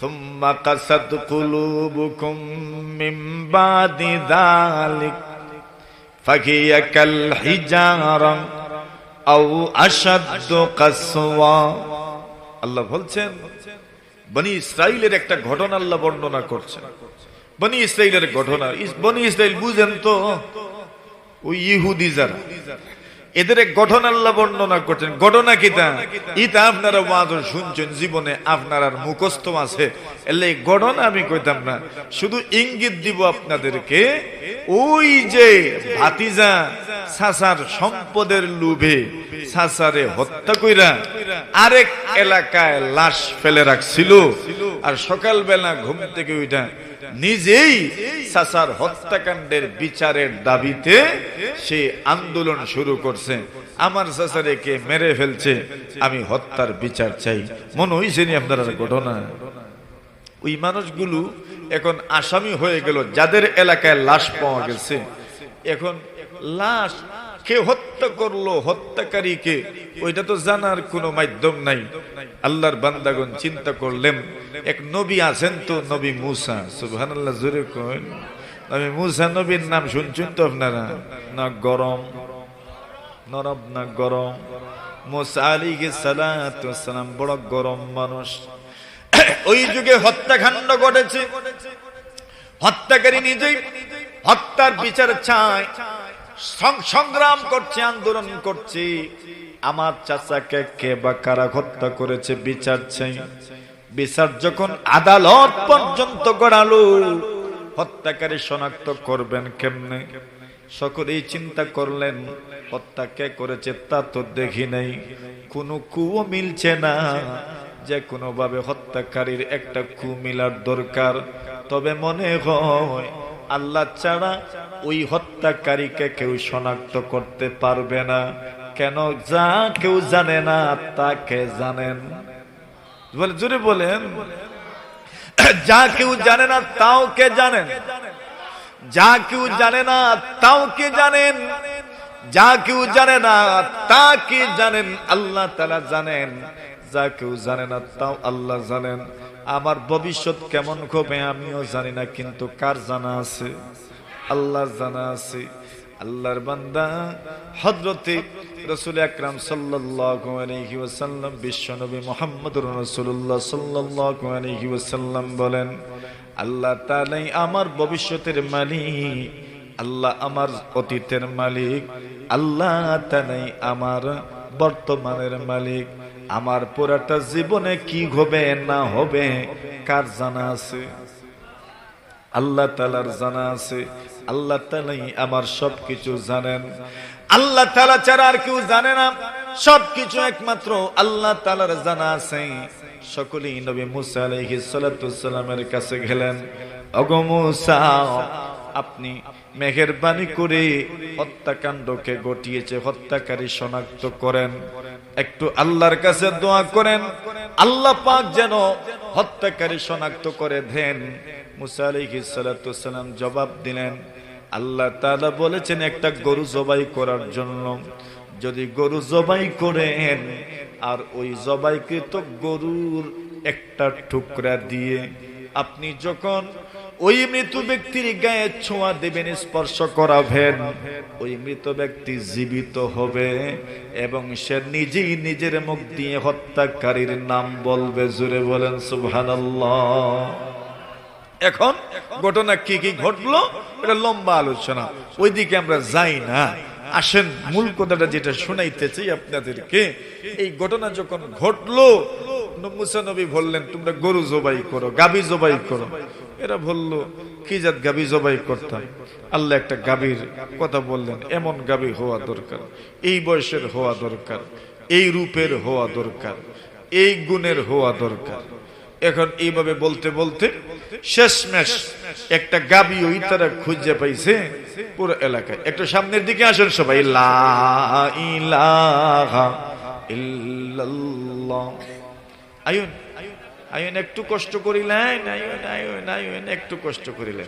ثم قست قلوبكم من بعد ذلك فهي كالحجارة أو أشد قسوة আল্লাহ বলছেন বনি ইসরাইলের একটা ঘটনা আল্লাহ বর্ণনা করছেন বনি ইসরাইলের ঘটনা ইস- বনি ইসরাইল বুঝেন তো ওই ইহুদি যারা এদের ঘটনা আল্লাহ বর্ণনা করছেন। ঘটনা কিতা ইতা আপনারা ওয়াজ শুনছেন, জীবনে আপনার আর মুখস্থ আছে। এলে গঠন আমি কইতাম না। শুধু ইঙ্গিত দিব আপনাদেরকে, ওই যে ভাতিজা সাসার সম্পদের লোভে সাসারে হত্যা কইরা আরেক এলাকায় লাশ ফেলে রাখছিল আর সকালবেলা ঘুম থেকে ওইটা নিজেই সাসার হত্যাকাণ্ডের বিচারের দাবিতে সে আন্দোলন শুরু করছে। আমার সাসারে কে মেরে ফেলছে, আমি হত্যার বিচার চাই। মনে হয়েছে নি আপনার ঘটনা? ওই মানুষগুলো এখন আসামি হয়ে গেল, যাদের এলাকায় লাশ পাওয়া গেছে। এখন লাশ কে হত্যা করল, হত্যাকারীকে, ওইটা তো জানার কোনো মাধ্যম নাই। আল্লাহর বান্দাগণ চিন্তা করলেন, এক নবী আছেন তো, নবী মুসা। সুবহানাল্লাহ, জোরে কইন। নবী মুসা নবীর নাম শুনছেন তো আপনারা? না গরম, নরম না গরম? মুসা আলীকে সালাম বড় গরম মানুষ। ওই যুগে হত্যাকাণ্ড ঘটেছে। হত্যাকারী নিজেই হত্যার বিচার চায়। সংগ্রাম করছে, আন্দোলন করছে। আমার চাচাকে কে বা কারা হত্যা করেছে বিচার বিচার যখন আদালত পর্যন্ত গড়ালো, হত্যাকারী শনাক্ত করবেন কেমনে? সকলেই চিন্তা করলেন, হত্যা কে করেছে তা তো দেখি নাই। কোনো কুয়ো মিলছে না। যে কোনোভাবে হত্যাকারীর একটা কু মিলার দরকার। তবে মনে হয়, আল্লাহ ছাড়া ওই হত্যাকারীকে কেউ শনাক্ত করতে পারবে না। কেন? যা কেউ জানে না তাকে জানেন? বলে, জোরে বলেন। যা কেউ জানে না, তাও কে জানেন? যা কেউ জানে না, তাও কে জানেন? যা কেউ জানে না, তা কে জানেন? আল্লাহ তালা জানেন। যা কেউ জানে না, তাও আল্লাহ জানেন। আমার ভবিষ্যৎ কেমন হবে আমিও জানি না, কিন্তু কার জানা আছে? আল্লাহ জানা আছে, আল্লাহর বান্দা। হযরতে রাসূল আকরাম ওয়াসাল্লাম বিশ্বনবী সাল্লাল্লাহু আলাইহি ওয়াসাল্লাম বলেন, আল্লাহ তাআলাই আমার ভবিষ্যতের মালিক, আল্লাহ আমার অতীতের মালিক, আল্লাহ তাআলাই আমার বর্তমানের মালিক। আমার পুরাটা জীবনে কি হবে না হবে, কার জানা আছে? আল্লাহ তালার জানা আছে আল্লাহ তালাই আমার সবকিছু জানেন। আল্লাহ তালা ছাড়া আর কেউ জানে না। সবকিছু একমাত্র আল্লাহ তালার জানা আছে। সকলেই নবী মুসা সালামের কাছে গেলেন। অগো মুসা, আপনি মেহেরবানি করে হত্যাকাণ্ডকে ঘটিয়েছে, হত্যাকারী শনাক্ত করেন। একটু আল্লাহর কাছে দোয়া করেন। আল্লাহ পাক যেন হত্যাকারী শনাক্ত করে দেন। মুসা আলাইহিস সালাম জবাব দিলেন, আল্লাহ তালা বলেছেন, একটা গরু জবাই করার জন্য যদি গরু জবাই করেন, আর ওই জবাইকৃত গরুর একটা টুকরা দিয়ে আপনি যখন ওই মৃত ব্যক্তির গায়ে ছোঁয়া দেবেন, স্পর্শ করাবেন, ওই মৃত ব্যক্তি জীবিত হবে এবং সে নিজেই নিজের মুখ দিয়ে হত্যাকারীর নাম বলবে। জুড়ে বলেন, সুবহানাল্লাহ। এখন ঘটনা কি কি ঘটলো? এটা লম্বা আলোচনা। ওইদিকে আমরা যাই না। আসেন, মূল কথাটা যেটা শোনাইতে চাই আপনাদেরকে। এই ঘটনা যখন ঘটলো, মুসা নবী বললেন, তোমরা গরু জবাই করো গাবি জবাই করো। এরা বলল, কি জাত গাবি জবাই করতাম? আল্লাহ একটা গাবির কথা বললেন, এমন গাবি হওয়া দরকার। এই বয়সের হওয়া দরকার। এই রূপের হওয়া দরকার। এই গুণের হওয়া দরকার। এখন এইভাবে বলতে বলতে শেষমেশ একটা গাবি ওই তারা খুঁজে পাইছে পুরো এলাকায়। একটু সামনের দিকে আসেন সবাই। আয়ুন আয়ুন, একটু কষ্ট করিলেন, আয়ুন আয়ুন আয়ুন, একটু কষ্ট করিলেন।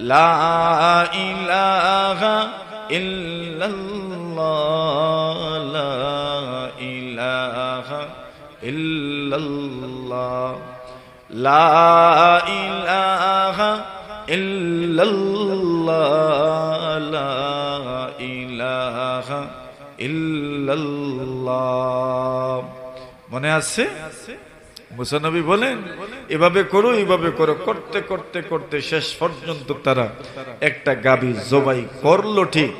لا إله إلا الله لا إله إلا الله لا إله إلا الله لا إله إلا الله من আছে? মুসানবী বলেন, এভাবে করো এভাবে করো। করতে করতে করতে শেষ পর্যন্ত তারা একটা গাবি জবাই করল ঠিক।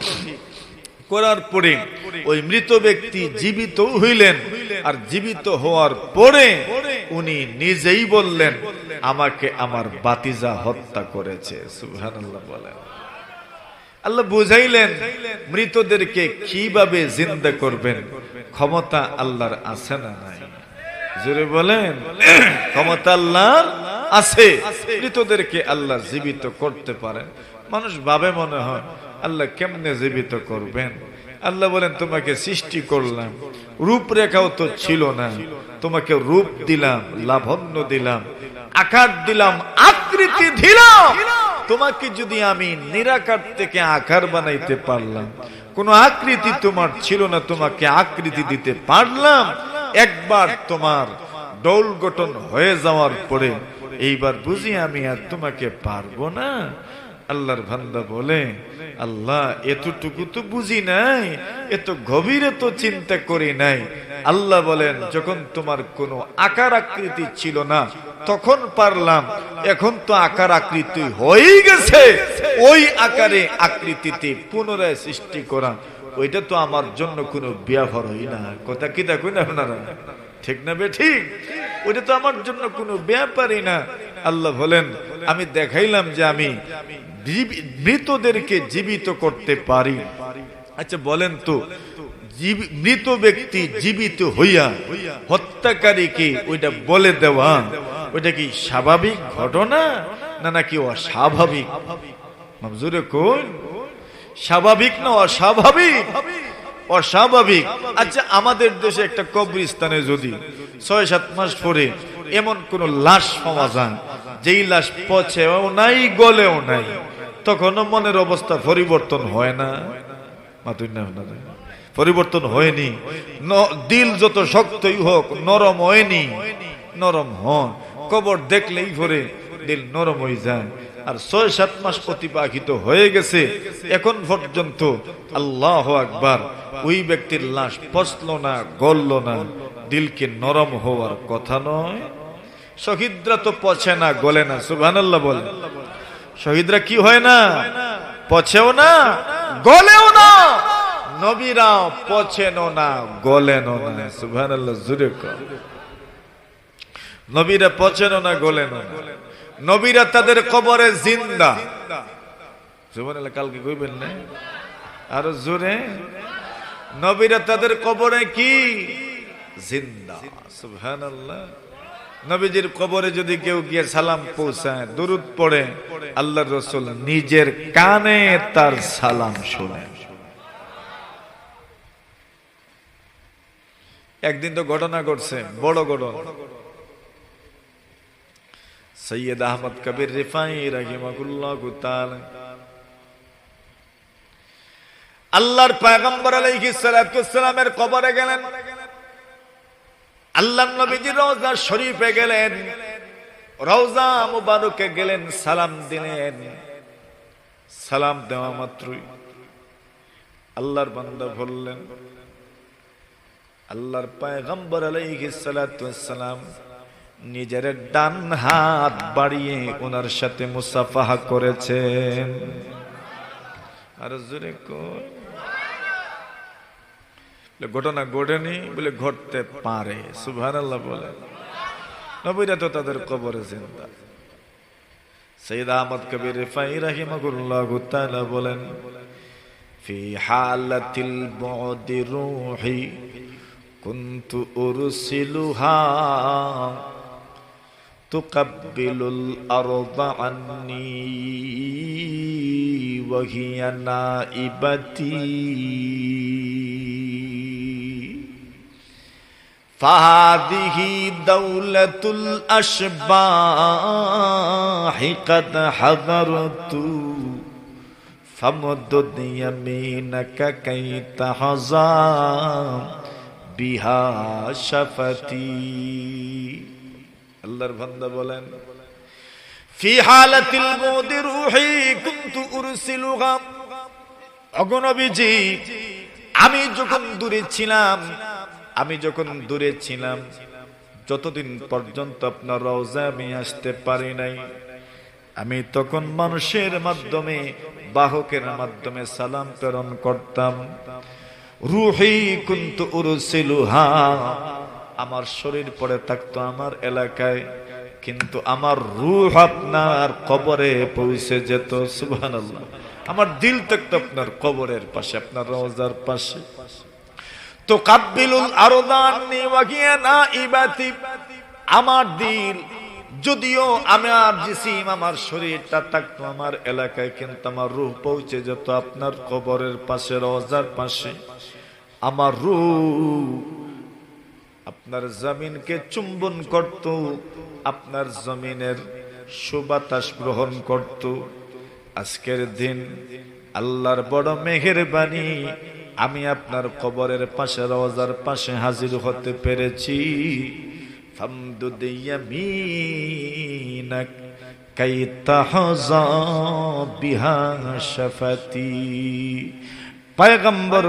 করার পরে ওই মৃত ব্যক্তি জীবিত হইলেন আর জীবিত হওয়ার পরে উনি নিজেই বললেন, আমাকে আমার বাতিজা হত্যা করেছে। সুবহানাল্লাহ বলেন। আল্লাহ বুঝাইলেন, মৃতদেরকে কীভাবে জিন্দা করবেন? ক্ষমতা আল্লাহর আছে না নাই? জোরে বলেন। ক্ষমতা আল্লাহর আছে। মৃতদেরকে আল্লাহ জীবিত করতে পারেন। মানুষ ভাবে মনে হয়, আল্লাহ কেমনে জীবিত করবেন? আল্লাহ বলেন, তোমাকে সৃষ্টি করলাম। রূপরেখাও তো ছিল না। তোমাকে রূপ দিলাম লাভন্য দিলাম, আকার দিলাম, আকৃতি দিলাম। তোমাকে যদি আমি নিরাকার থেকে আকার বানাইতে পারলাম, কোন আকৃতি তোমার ছিল না, তোমাকে আকৃতি দিতে পারলাম একবার তোমার ডোল গঠন হয়ে যাওয়ার পরে এইবার বুঝি আমি আর তোমাকে পারব না? আল্লাহর ভান্দা বলে, আল্লাহ, এতটুকু তো বুঝি নাই এত গভীরে তো চিন্তা করি নাই। আল্লাহ বলেন, যখন তোমার কোনো আকার আকৃতি ছিল না, তখন পারলাম। এখন তো আকার আকৃতি হয়েই গেছে। ওই আকারে আকৃতিতে পুনরায় সৃষ্টি করা ওইটা তো আমার জন্য কোনো ব্যবহার হই না। কথা কি দেখুন আপনারা? ঠিক না বে, ঠিক? ওইটা তো আমার জন্য কোনো ব্যাপারই না। আল্লাহ বলেন, আমি দেখাইলাম যে আমি মৃতদেরকে জীবিত করতে পারি। আচ্ছা বলেন তো মৃত ব্যক্তি জীবিত হইয়া হত্যাকারীকে ওইটা বলে দেওয়া, ওইটা কি স্বাভাবিক ঘটনা না নাকি অস্বাভাবিক? জোরে কোন স্বাভাবিক না অস্বাভাবিক? অস্বাভাবিক। আচ্ছা আমাদের দেশে একটা কবরস্থানে যদি ছয়, সাত মাস পরে এমন কোন লাশ পাওয়া যায়, যেই লাশ পচেও নাই, গলেও নাই, তখনও মনের অবস্থা পরিবর্তন হয় না? পরিবর্তন হয়নি। দিল যত শক্তই হোক, নরম হয়নি। নরম হয় কবর দেখলেই ভরে দিল নরম হয়ে যায়। আর ছয় সাত মাস অতিবাহিত হয়ে গেছে। এখন পর্যন্ত আল্লাহ আকবার ওই ব্যক্তির লাশ পচল না, গলল না, দিলকে নরম হওয়ার কথা নয়। শহীদরা তো পচে না, গলে না, সুবহানাল্লাহ বলে শহীদরা কি হয় না? পচেও না, গলেও না। নবীরা পচেনও না গলেনও না, সুবহানাল্লাহ জুড়ে কর নবীরা পচেনও না গলেনও না। নবীরা তাদের কবরে জিন্দা। কালকে কইবেন না? আরও জোরে। নবীরা তাদের কবরে কি? জিন্দা। সুবহানাল্লাহ। নবীজির কবরে যদি কেউ গিয়ে সালাম পৌঁছায়, দুরুদ পড়ে, আল্লাহর রসুল নিজের কানে তার সালাম শুনে। একদিন তো ঘটনা ঘটছে, বড় ঘটনা। সৈয়দ আহমদ কবির রিফাই রাহিমাকুল্লাহ তাআলা। আল্লাহর পয়গম্বর সালামের কবরে গেলেন। আল্লাহ নবীজি রওজা শরীফে গেলেন। রওজা মুবারকে গেলেন, সালাম দিলেন। সালাম দেওয়া মাত্রই। আল্লাহর বান্দা বললেন, আল্লাহর পয়গম্বর সালাম নিজের ডান হাত বাড়িয়ে ওনার সাথে মুসাফাহা করেছেন। আর জোরে ঘটনা ঘটেনি বলে ঘটতে পারে সুবহান আল্লাহ বলে নবীরা তো তাদের কবরে জিন্দা। সৈয়দ আহমদ কবির রিফাই রাহিমাহুল্লাহ তাআলা বলেন, ফি হালাতিল বুদি রূহি, কুনতু উরসিলুহা تقبل الأرض عني وهي نائبتي. فهذه دولة الأشباح قد حضرت فمدد يمينك كي تحظى بها شفتي. আল্লাহর বান্দা বলেন, ফি হালাতিল মুদি রূহি কুনতু উরসিলুহা। অগনবীজি আমি যখন দূরে ছিলাম, আমি যখন দূরে ছিলাম, যতদিন পর্যন্ত আপনার রওজা আমি আসতে পারি নাই, আমি তখন মানুষের মাধ্যমে, বাহকের মাধ্যমে সালাম প্রেরণ করতাম, রুহি কুন্তু উরসিলুহা। আমার শরীর পড়ে থাকতো আমার এলাকায়, কিন্তু আমার রুহ আপনার কবরে পৌঁছে যেত, সুবহানাল্লাহ। আমার দিল থাকতো আপনার কবরের পাশে, আপনার রওজার পাশে। তো কাব্বিলুল আরদানি ওয়াকিয়া না ইবাতি আমার দিল, যদিও আমার জিসিম আমার শরীরটা থাকতো আমার এলাকায়, কিন্তু আমার রুহ পৌঁছে যেত আপনার কবরের পাশে, রওজার পাশে। আমার রূহ আপনার জমিনকে চুম্বন করত, আপনার জমিনের সুবাতাস গ্রহণ করত। আজকের দিন আল্লাহর বড় মেঘের বাণী আমি আপনার কবরের পাশে, রওজার পাশে হাজির হতে পেরেছি। পয়গম্বর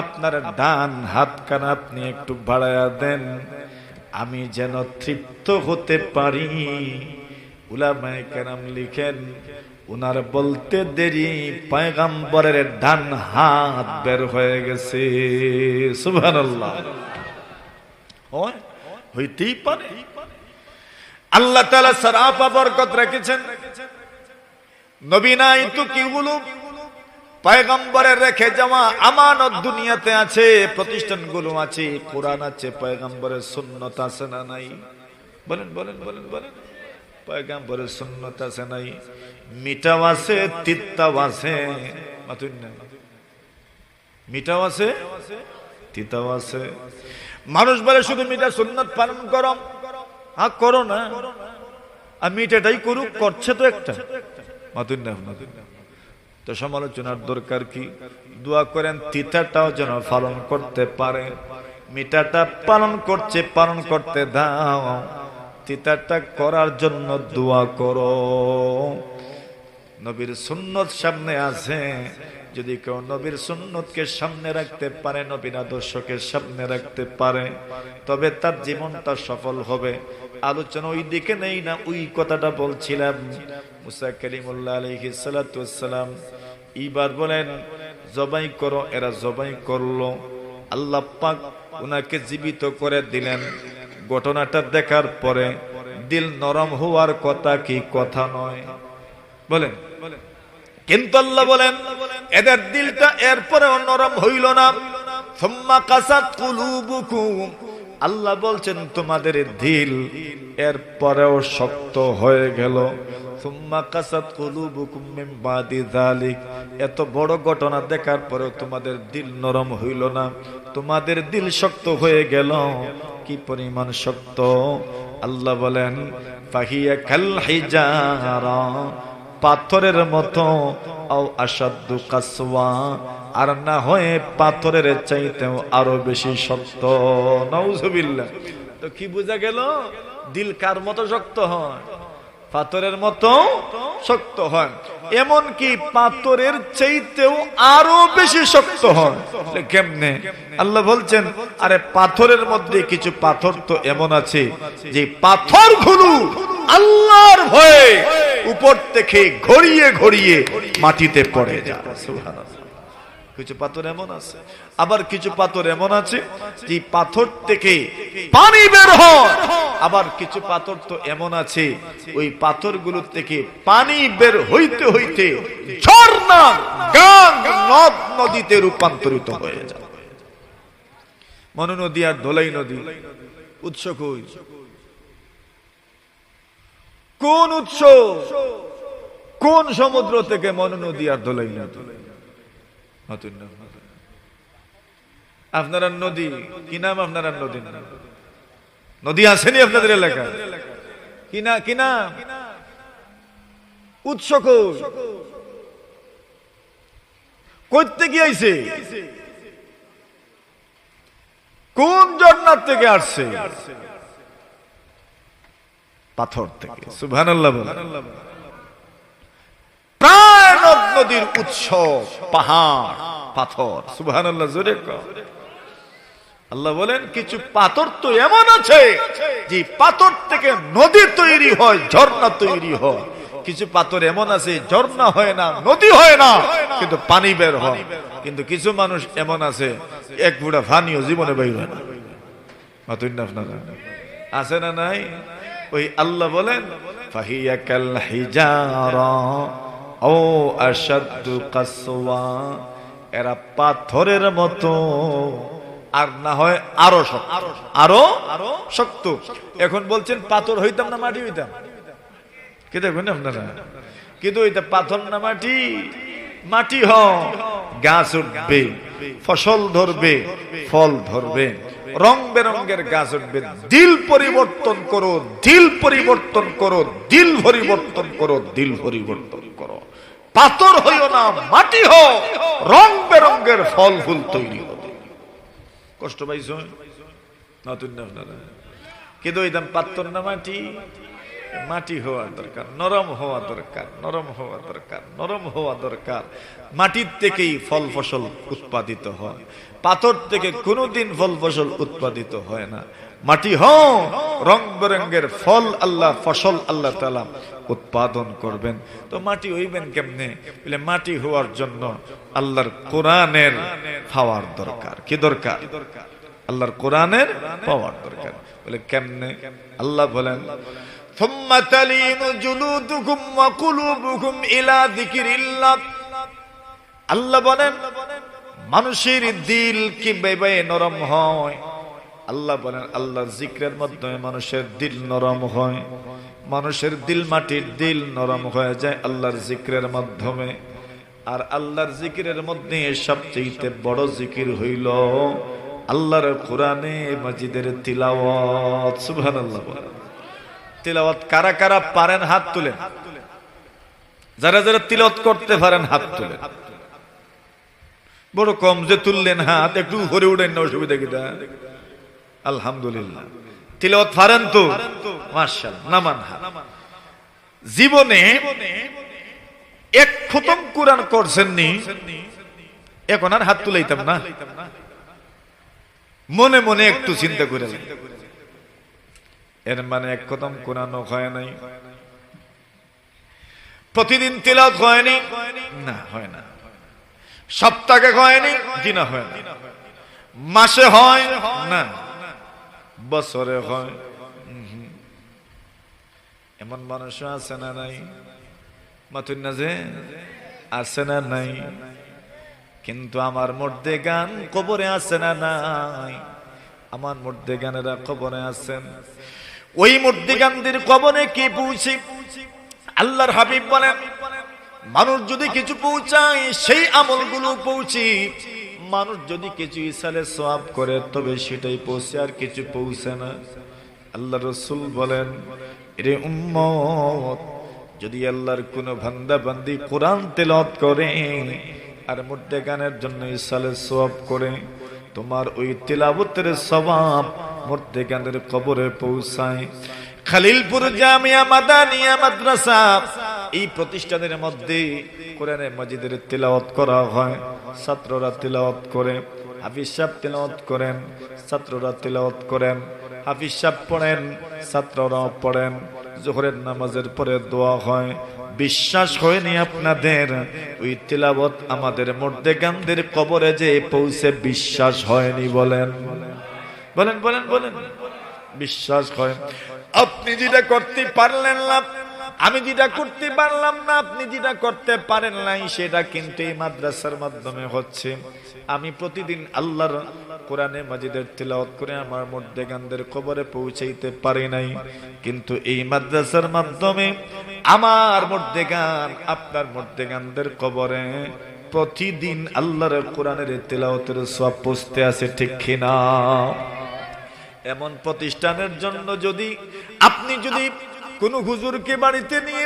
আপনার ডান হাত কান আপনি একটু বাড়ায়া দেন। আমি যেন তৃপ্ত হতে পারি। উলামায়ে কেরাম লিখেন, উনার বলতে দেরি, পয়গম্বরের ডান হাত বের হয়ে গেছে। হয়, হইতেই পারে। আল্লাহ তাআলা সারাফা বরকত রেখেছেন। নবী নাই তো কি বলুন পয়গম্বরের রেখে যাওয়া আমানত দুনিয়াতে আছে, প্রতিষ্ঠানগুলো আছে, কোরআন আছে, পয়গম্বরের সুন্নত আছে না নাই? বলেন বলেন বলেন বলেন। পয়গম্বরের সুন্নত আছে নাই? মিঠাও আছে, তিত্তাও আছে। মিঠাও আছে তিতাও আছে। মানুষ বলে শুধু মিঠা সুন্নত পালন করো। হ্যাঁ করো না। আর মিঠাটাই করুক, করছে তো একটা। মাতুন না মাতুন তো সমালোচনার দরকার কি? দোয়া করেন, তিতাটাও যেন পালন করতে পারে। মিঠাটা পালন করছে, পালন করতে দাও। তিতাটা করার জন্য দোয়া করো। নবীর সুন্নত সামনে আছে। যদি কেউ নবীর সুন্নতকে সামনে রাখতে পারে নবীন আদর্শকে সামনে রাখতে পারে, তবে তার জীবনটা সফল হবে। আলোচনা ওই দিকে নেই না, ওই কথাটা বলছিলাম। মুসা করিমুল্লাহ আলহি সালাম এইবার বলেন, জবাই করো, এরা জবাই করল। আল্লাহ পাক ওনাকে জীবিত করে দিলেন। ঘটনাটা দেখার পরে দিল নরম হওয়ার কথা কি কথা নয়। বলেন। কিন্তু আল্লাহ বলেন, এদের দিলটা এরপরেও নরম হইল না। আল্লাহ বলছেন, তোমাদের দিল এর পরেও শক্ত হয়ে গেল। এত বড় ঘটনা দেখার পরেও তোমাদের দিল নরম হইল না। তোমাদের দিল শক্ত হয়ে গেল। কি পরিমাণ শক্ত? আল্লাহ বলেন, ফাহিয়া কাল হিজারা পাথরের মতো। আসাদু কাসওয়া, আর না হয়ে পাথরের চাইতেও আরও বেশি শক্ত। নাউজুবিল্লাহ। তো কি বোঝা গেল? দিল কার মতো শক্ত হয়? পাথরের মতো শক্ত হয়। এমন কি পাথরের চাইতেও আরও বেশি শক্ত হয়। কেমনে? আল্লাহ বলছেন, আরে পাথরের মধ্যে কিছু পাথর তো এমন আছে যে পাথর পাথরগুলো আল্লাহর ভয়ে উপর থেকে ঘড়িয়ে ঘড়িয়ে মাটিতে পড়ে যায়। কিছু পাথর এমন আছে। আবার কিছু পাথর এমন আছে যে পাথর থেকে পানি বের হয়। আবার কিছু পাথর তো এমন আছে, ওই পাথরগুলো থেকে পানি বের হইতে হইতে ঝর্ণা, গান নদ নদীতে রূপান্তরিত হয়ে যায়। মনু নদী আর ধোলাই নদী, উৎস কই? কোন উৎস, কোন সমুদ্র থেকে মনু নদী আর নতুন নাম। আপনারা নদী, কি নাম আপনারা নদী নদী আসেনি আপনাদের এলাকায়? কি না, কি নাম উৎস করতে কি কোন জন্নার থেকে আসছে? পাথর থেকে। বলেন। নদীর উৎস পাহাড় পাথর। জোরে আল্লাহ বলেন কিছু পাথর তো এমন আছে যে পাথর থেকে নদী তৈরি হয় ঝর্ণা তৈরি হয়। কিছু পাথর এমন আছে ঝর্ণা হয় না নদী হয় না কিন্তু পানি বের হয়। কিন্তু কিছু মানুষ এমন আছে এক বুড়া ফানিও জীবনে বের হয় না। না আপনারা আছে না নাই? ওই আল্লাহ বলেন ও এরা পাথরের মতো, আর না হয় আরও শক্ত আরও আরও শক্ত। এখন বলছেন, পাথর হইতাম না মাটি হইতাম? কি দেখবেন আপনারা? কিন্তু ওইটা পাথর না মাটি মাটি হ, গাছ উঠবে, ফসল ধরবে, ফল ধরবে। রং বেরঙ্গের গাছ উঠবে। দিল পরিবর্তন করো, দিল পরিবর্তন করো, দিল পরিবর্তন করো, দিল পরিবর্তন করো। পাথর হইও না, মাটি হো রং বেরঙ্গের ফল ফুল তৈরি হবে। কষ্ট পাইছ? নতুন কিন্তু ওই দাম পাত্তর না মাটি? মাটি হওয়া দরকার, নরম হওয়া দরকার, নরম হওয়া দরকার, নরম হওয়া দরকার। মাটির থেকেই ফল ফসল উৎপাদিত হয়, পাথর থেকে কোনোদিন ফল ফসল উৎপাদিত হয় না। মাটি হ রং বেরঙ্গের ফল আল্লাহ, ফসল আল্লাহ তালা উৎপাদন করবেন। তো মাটি হইবেন কেমনে? বলে মাটি হওয়ার জন্য আল্লাহর কোরআনের পাওয়ার দরকার। কি দরকার? আল্লাহর কোরআনের পাওয়ার দরকার। বলে কেমনে? আল্লাহ বলেন ثم تلين جلودكم وقلوبكم إلى ذكر الله আল্লাহ বলেন মানুষের দিল কি বেবে নরম হয় আল্লাহ বলেন আল্লাহর জিক্রের মাধ্যমে মানুষের দিল নরম হয় মানুষের দিল মাটির দিল নরম হয়ে যায় আল্লাহর জিক্রের মাধ্যমে আর আল্লাহর জিকিরের মধ্যে সবচেয়ে বড় জিকির হইল আল্লাহর কোরআনে মজিদের তিলাওয়াত সুবহানাল্লাহ বলেন তিলাওয়াত কারা কারা পারেন হাত তুলেন। যারা যারা তিলাওয়াত করতে পারেন হাত তুলেন। বড় কম যে তুললেন হাত, একটু ভরে উঠেন না, অসুবিধা কিটা আলহামদুলিল্লাহ। তিলাওয়াত পারেন তো? মার্শাল নামান হাত। জীবনে এক খতম কোরআন করছেননি, এখন আর হাত তুলাইতাম না। মনে মনে একটু চিন্তা করে এর মানে এক খতম কোরআন হয় নাই। প্রতিদিন তিলাওয়াত হয়নি না? হয় না। সপ্তাহে হয়নি দিনা হয় না। মাসে হয় না। বছরে হয়। এমন মানুষ আছে না নাই? মাতুন না যে আছে না নাই? কিন্তু আমার মধ্যে গান কবরে আছে না নাই? আমার মধ্যে গানেরা কবরে আছেন। ওই মধ্যে গানদের কবরে কি পৌঁছে? আল্লাহর হাবিব বলেন, মানুষ যদি কিছু পৌঁছায়, সেই আমলগুলো পৌঁছি। মানুষ যদি কিছু ইসালে সওয়াব করে, তবে সেটাই পৌঁছে আর কিছু পৌঁছে না। আল্লাহ রসুল বলেন, রে উম্মত, যদি আল্লাহর কোন বান্দা বান্দি কোরআন তেলত করে আর মধ্যে গানের জন্য ইসালে সওয়াব করে, তোমার ওই তেলাবতের স্বভাব মধ্যে গানের কবরে পৌঁছায়। খালিলপুর জামিয়া মাদানিয়া মাদ্রাসা, এই প্রতিষ্ঠানের মধ্যে কোরআনে মজিদের তেলাওয়াত করা হয়। ছাত্ররা তেলাওয়াত করে, হাফিজ সাহেব তেলাওয়াত করেন, ছাত্ররা তেলাওয়াত করেন, হাফিজ সাহেব পড়েন ছাত্ররা পড়েন। জোহরের নামাজের পরে দোয়া হয়, বিশ্বাস হয়নি আপনাদের? ওই তিলাবত আমাদের মর্দেগানদের কবরে যে পৌঁছে বিশ্বাস হয়নি বলেন। বলেন বলেন বলেন। বিশ্বাস হয় আপনি যেটা করতে পারলেন না, আমি যেটা করতে পারলাম না, আপনি যেটা করতে পারেন নাই, সেটা কিন্তু এই মাদ্রাসার মাধ্যমে হচ্ছে। আমি প্রতিদিন আল্লাহর কোরআনে মাজিদের তিলাওয়াত করে আমার মধ্যে গানদের কবরে পৌঁছাইতে পারি নাই। কিন্তু এই মাদ্রাসার মাধ্যমে আমার মধ্যে গান, আপনার মধ্যে গানদের কবরে প্রতিদিন আল্লাহর কোরআনের তেলাওতের সব পুষতে আছে, ঠিক কিনা? এমন প্রতিষ্ঠানের জন্য যদি আপনি যদি কোনো হুজুরকে বাড়িতে নিয়ে